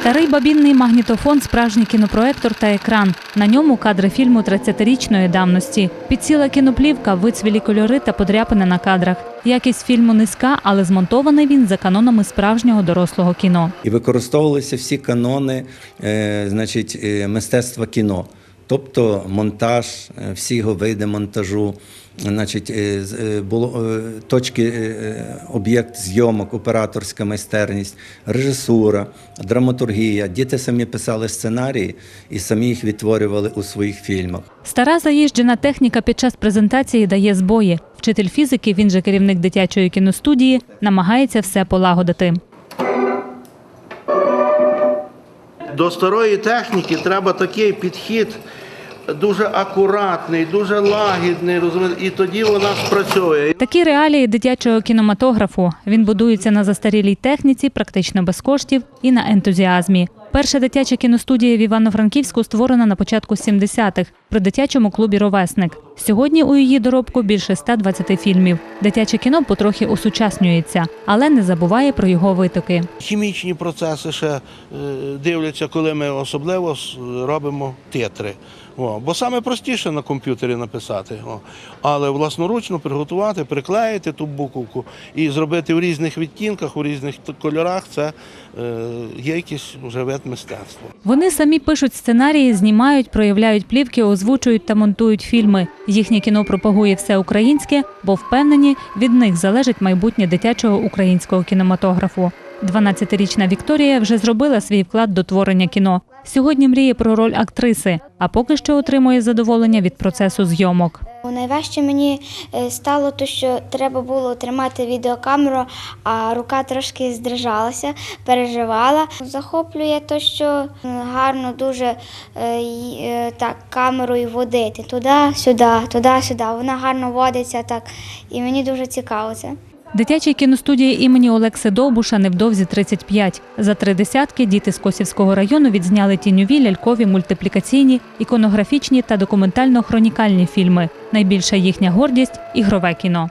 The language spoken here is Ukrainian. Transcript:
Старий бабінний магнітофон, справжній кінопроектор та екран. На ньому кадри фільму 30-річної давності. Підсіла кіноплівка, вицвілі кольори та подряпини на кадрах. Якість фільму низька, але змонтований він за канонами справжнього дорослого кіно. І використовувалися всі канони е, значить, е, мистецтва кіно. Тобто монтаж, е, всі його види монтажу, значить, е, з- е, було е, точки, об'єкт зйомок, операторська майстерність, режисура, драматургія. Діти самі писали сценарії і самі їх відтворювали у своїх фільмах. Стара заїжджена техніка під час презентації дає збої. Вчитель фізики, він же керівник дитячої кіностудії, намагається все полагодити. До старої техніки треба такий підхід дуже акуратний, дуже лагідний, розумієте, і тоді вона спрацьовує. Такі реалії дитячого кінематографу. Він будується на застарілій техніці, практично без коштів і на ентузіазмі. Перша дитяча кіностудія в Івано-Франківську створена на початку 70-х при дитячому клубі Ровесник. Сьогодні у її доробку більше 120 фільмів. Дитяче кіно потрохи осучаснюється, але не забуває про його витоки. Хімічні процеси ще е, дивляться, коли ми особливо робимо титри. О, бо саме простіше на комп'ютері написати. О. Але власноручно приготувати, приклеїти ту буковку і зробити в різних відтінках, у різних кольорах це е, є якийсь вже вид мистецтва. Вони самі пишуть сценарії, знімають, проявляють плівки, озвучують та монтують фільми. Їхнє кіно пропагує все українське, бо впевнені, від них залежить майбутнє дитячого українського кінематографу. 12-річна Вікторія вже зробила свій вклад до творення кіно. Сьогодні мріє про роль актриси, а поки що отримує задоволення від процесу зйомок. Найважче мені е, стало те, що треба було тримати відеокамеру, а рука трошки здрижалася, переживала. Захоплює те, що гарно дуже е, е, так камерою водити туди-сюди, туди-сюди. Вона гарно водиться так, і мені дуже цікаво це. Дитячій кіностудії імені Олекси Довбуша невдовзі 35. За три десятки діти з Косівського району відзняли тіньові, лялькові, мультиплікаційні, іконографічні та документально-хронікальні фільми. Найбільша їхня гордість ігрове кіно.